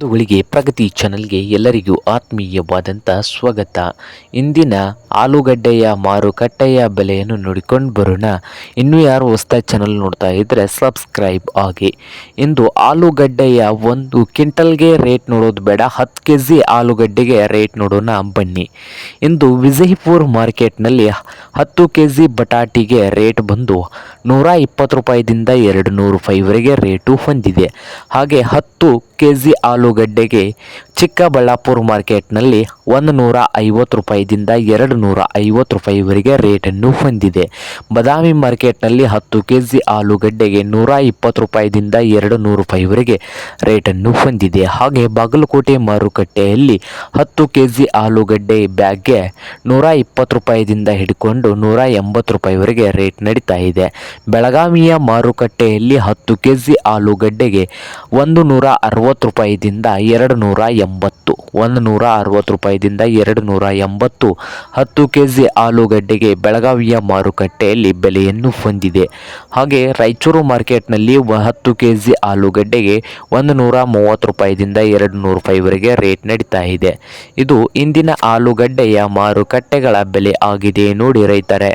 ಬಂಧುಗಳಿಗೆ ಪ್ರಗತಿ ಚಾನಲ್ಗೆ ಎಲ್ಲರಿಗೂ ಆತ್ಮೀಯವಾದಂಥ ಸ್ವಾಗತ. ಇಂದಿನ ಆಲೂಗಡ್ಡೆಯ ಮಾರುಕಟ್ಟೆಯ ಬೆಲೆಯನ್ನು ನೋಡಿಕೊಂಡು ಬರೋಣ. ಇನ್ನೂ ಯಾರು ಹೊಸ್ತ ಚಾನಲ್ ನೋಡ್ತಾ ಇದ್ದರೆ ಸಬ್ಸ್ಕ್ರೈಬ್ ಆಗಿ ಇಂದು ಆಲೂಗಡ್ಡೆಯ ಒಂದು ಕ್ವಿಂಟಲ್ಗೆ ರೇಟ್ ನೋಡೋದು ಬೇಡ, ಹತ್ತು ಕೆ ಜಿ ಆಲೂಗಡ್ಡೆಗೆ ರೇಟ್ ನೋಡೋಣ ಬನ್ನಿ. ಇಂದು ವಿಜಯಪುರ್ ಮಾರ್ಕೆಟ್ನಲ್ಲಿ ಹತ್ತು ಕೆ ಜಿ ಬಟಾಟಿಗೆ ರೇಟ್ ಬಂದು ನೂರ ಇಪ್ಪತ್ತು ರೂಪಾಯಿದಿಂದ ಎರಡು ನೂರು ರೂಪಾಯಿವರೆಗೆ ರೇಟು ಹೊಂದಿದೆ. ಹಾಗೆ ಹತ್ತು ಕೆ ಜಿ ಆಲೂಗಡ್ಡೆಗೆ ಚಿಕ್ಕಬಳ್ಳಾಪುರ ಮಾರ್ಕೆಟ್ನಲ್ಲಿ ಒಂದು ನೂರ ಐವತ್ತು ರೂಪಾಯಿದಿಂದ ಎರಡು ನೂರ ಐವತ್ತು ರೂಪಾಯಿವರೆಗೆ ರೇಟನ್ನು ಹೊಂದಿದೆ. ಬದಾಮಿ ಮಾರ್ಕೆಟ್ನಲ್ಲಿ ಹತ್ತು ಕೆ ಜಿ ಆಲೂಗಡ್ಡೆಗೆ ನೂರ ಇಪ್ಪತ್ತು ರೂಪಾಯಿದಿಂದ ಎರಡು ನೂರು ರೂಪಾಯಿವರೆಗೆ ರೇಟನ್ನು ಹೊಂದಿದೆ. ಹಾಗೆ ಬಾಗಲಕೋಟೆ ಮಾರುಕಟ್ಟೆಯಲ್ಲಿ ಹತ್ತು ಕೆ ಜಿ ಆಲೂಗಡ್ಡೆ ಬ್ಯಾಗ್ಗೆ ನೂರ ಇಪ್ಪತ್ತು ರೂಪಾಯಿದಿಂದ ಹಿಡ್ಕೊಂಡು ನೂರ ಎಂಬತ್ತು ರೂಪಾಯಿವರೆಗೆ ರೇಟ್ ನಡೀತಾ ಇದೆ. ಬೆಳಗಾವಿಯ ಮಾರುಕಟ್ಟೆಯಲ್ಲಿ ಹತ್ತು ಕೆ ಜಿ ಆಲೂಗಡ್ಡೆಗೆ ಒಂದು ನೂರ ಅರವತ್ತು ರೂಪಾಯಿದಿಂದ ಎರಡು ನೂರ ಎಂಬತ್ತು ಒಂದು ನೂರ ಅರವತ್ತು ರೂಪಾಯಿದಿಂದ ಎರಡು ನೂರ ಎಂಬತ್ತು ಹತ್ತು ಕೆ ಜಿ ಆಲೂಗಡ್ಡೆಗೆ ಬೆಳಗಾವಿಯ ಮಾರುಕಟ್ಟೆಯಲ್ಲಿ ಬೆಲೆಯನ್ನು ಹೊಂದಿದೆ. ಹಾಗೆ ರಾಯಚೂರು ಮಾರ್ಕೆಟ್ನಲ್ಲಿ ಹತ್ತು ಕೆ ಜಿ ಆಲೂಗಡ್ಡೆಗೆ ಒಂದು ನೂರ ಮೂವತ್ತು ರೂಪಾಯಿದಿಂದ ಎರಡು ನೂರು ರೂಪಾಯಿವರೆಗೆ ರೇಟ್ ನಡೀತಾ ಇದೆ. ಇದು ಇಂದಿನ ಆಲೂಗಡ್ಡೆಯ ಮಾರುಕಟ್ಟೆಗಳ ಬೆಲೆ ಆಗಿದೆ ನೋಡಿ ರೈತರೆ.